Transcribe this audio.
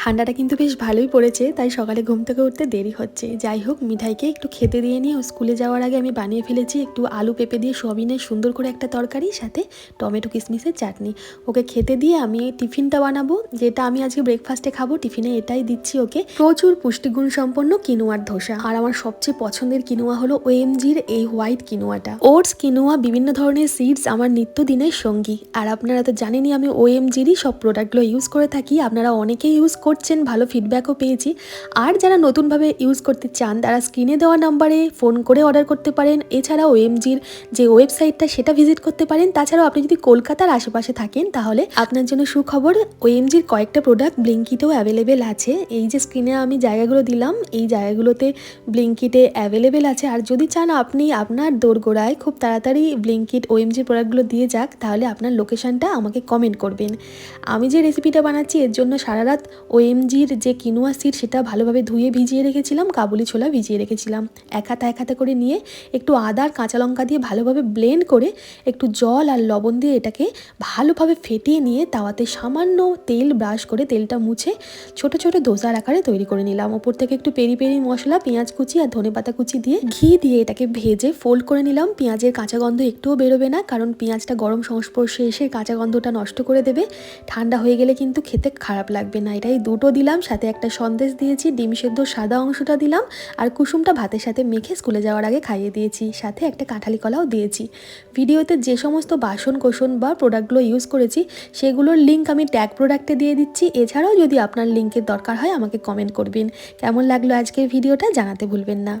ঠান্ডাটা কিন্তু বেশ ভালোই পড়েছে, তাই সকালে ঘুম থেকে উঠতে দেরি হচ্ছে। যাই হোক, মিঠাইকে একটু খেতে দিয়ে নিয়ে স্কুলে যাওয়ার আগে আমি বানিয়ে ফেলেছি একটু আলু পেঁপে দিয়ে সবিনের সুন্দর করে একটা তরকারি, সাথে টমেটো কিশমিশের চাটনি। ওকে খেতে দিয়ে আমি টিফিনটা বানাবো, যেটা আমি আজকে ব্রেকফাস্টে খাব, টিফিনে এটাই দিচ্ছি ওকে। প্রচুর পুষ্টিগুণ সম্পন্ন কিনুয়ার ধোসা। আর আমার সবচেয়ে পছন্দের কিনোয়া হলো ওএমজির এই হোয়াইট কিনোয়াটা। ওটস কিনোয়া, বিভিন্ন ধরনের সিডস আমার নিত্যদিনের সঙ্গী। আর আপনারা তো জানেনই আমি ওএমজিরই সব প্রোডাক্টগুলো ইউজ করে থাকি, আপনারা অনেকেই ইউজ করছেন, ভালো ফিডব্যাকও পেয়েছি। আর যারা নতুনভাবে ইউজ করতে চান, তারা স্ক্রিনে দেওয়া নাম্বারে ফোন করে অর্ডার করতে পারেন। এছাড়া ওএমজির যে ওয়েবসাইটটা সেটা ভিজিট করতে পারেন। তাছাড়াও আপনি যদি কলকাতার আশেপাশে থাকেন, তাহলে আপনার জন্য সুখবর ওএমজির কয়েকটা প্রোডাক্ট ব্লিঙ্কিটেও অ্যাভেলেবেল আছে। এই যে স্ক্রিনে আমি জায়গাগুলো দিলাম, এই জায়গাগুলোতে ব্লিঙ্কিটে অ্যাভেলেবেল আছে। আর যদি চান আপনি আপনার দোরগোড়ায় খুব তাড়াতাড়ি ব্লিঙ্কিট ওএমজি প্রোডাক্টগুলো দিয়ে যাক, তাহলে আপনার লোকেশনটা আমাকে কমেন্ট করবেন। আমি যে রেসিপিটা বানাচ্ছি, এর জন্য সারা রাত ওএমজির যে কিনোয়া সিড সেটা ভালোভাবে ধুয়ে ভিজিয়ে রেখেছিলাম, কাবুলি ছোলা ভিজিয়ে রেখেছিলাম। এক হাতা এক হাতে করে নিয়ে একটু আদা আর কাঁচা লঙ্কা দিয়ে ভালোভাবে ব্লেন্ড করে একটু জল আর লবণ দিয়ে এটাকে ভালোভাবে ফেটিয়ে নিয়ে তাওয়াতে সামান্য তেল ব্রাশ করে তেলটা মুছে ছোট ছোট দোসার আকারে তৈরি করে নিলাম। ওপর থেকে একটু পেরি পেরি মশলা, পেঁয়াজ কুচি আর ধনে পাতা কুচি দিয়ে ঘি দিয়ে এটাকে ভেজে ফোল্ড করে নিলাম। পেঁয়াজের কাঁচা গন্ধ একটুও বেরোবে না, কারণ পেঁয়াজটা গরম সংস্পর্শে এসে কাঁচা গন্ধটা নষ্ট করে দেবে। ঠান্ডা হয়ে গেলে কিন্তু খেতে খারাপ লাগবে না, এটাই দুটো দিলাম, সাথে একটা সন্দেশ দিয়েছি, ডিম সেদ্ধ সাদা অংশটা দিলাম আর কুসুমটা ভাতের সাথে মেখে স্কুলে যাওয়ার আগে খাইয়ে দিয়েছি, সাথে একটা কাঁঠালি কলাও দিয়েছি। ভিডিওতে যে সমস্ত বাসন কোষণ বা প্রোডাক্টগুলো ইউজ করেছি, সেগুলোর লিঙ্ক আমি ট্যাগ প্রোডাক্টে দিয়ে দিচ্ছি। এছাড়াও যদি আপনার লিঙ্কের দরকার হয়, আমাকে কমেন্ট করবেন। কেমন লাগল আজকের ভিডিওটা জানাতে ভুলবেন না।